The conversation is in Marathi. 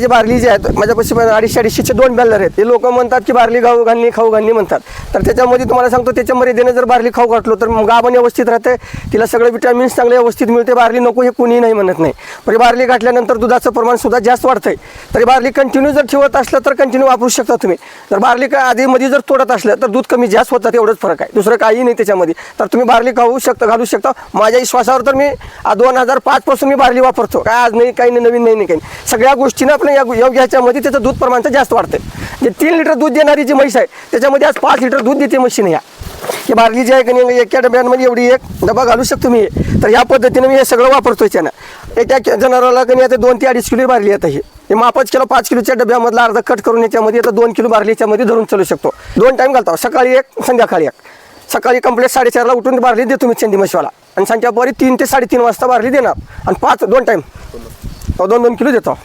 जे बारली जे आहेत माझ्यापाशी अडीचशे अडीचशेचे दोन बॅलर आहेत. ते लोक म्हणतात की बारली गाऊ घालणी खाऊ घालणी म्हणतात. तर त्याच्यामध्ये तुम्हाला सांगतो त्याच्या मर्यादेने जर बारली खाऊ घातलो तर मग गाभण व्यवस्थित राहते. तिला सगळे विटॅमिन्स चांगले व्यवस्थित मिळते. बारली नको हे कोणीही नाही म्हणत नाही. पण बार्ली बारली घातल्यानंतर दुधाचं प्रमाण सुद्धा जास्त वाढतंय. तरी बार्ली कंटिन्यू जर ठेवत असलं तर कंटिन्यू वापरू शकता तुम्ही. जर बार्ली काय आधीमध्ये जर तोडत असलं तर दूध कमी जास्त होतात एवढंच फरक आहे. दुसरं काही नाही त्याच्यामध्ये. तर तुम्ही बार्ली खाऊ शकता घालू शकता. माझ्या विश्वासावर तर मी दोन हजार पाचपासून मी बार्ली वापरतो. काय आज नाही काही नाही नवीन नाही नाही काही नाही. सगळ्या गोष्टीनं आपल्या या योग्य ह्याच्यामध्ये त्याचं दूध प्रमाण तर जास्त वाढते जे तीन लिटर दूध देणारी जी म्हैस आहे त्याच्यामध्ये आज पाच लिटर दूध देते मशीन या. ही बारली जी आहे की नाही एका डब्यांमध्ये एवढी एक डबा घालू शकतो मी. हे. तर या पद्धतीने मी हे सगळं वापरतो त्यानं. एका जनावराला कमी आता दोन ते अडीच किलो बारली आता ही. हे मापच किलो पाच किलोच्या डब्यामधला अर्धा कट करून याच्यामध्ये आता दोन किलो बारली याच्यामध्ये धरून चालू शकतो. दोन टाईम घालतो हो. सकाळी एक संध्याकाळी एक. सकाळी कंप्लीट साडेचारला उठून बारली देतो मी चंदी मशिवाला आणि संध्याकाळी तीन ते साडेतीन वाजता बारली देणार आणि पाच दोन टाईम दोन दोन किलो देतो.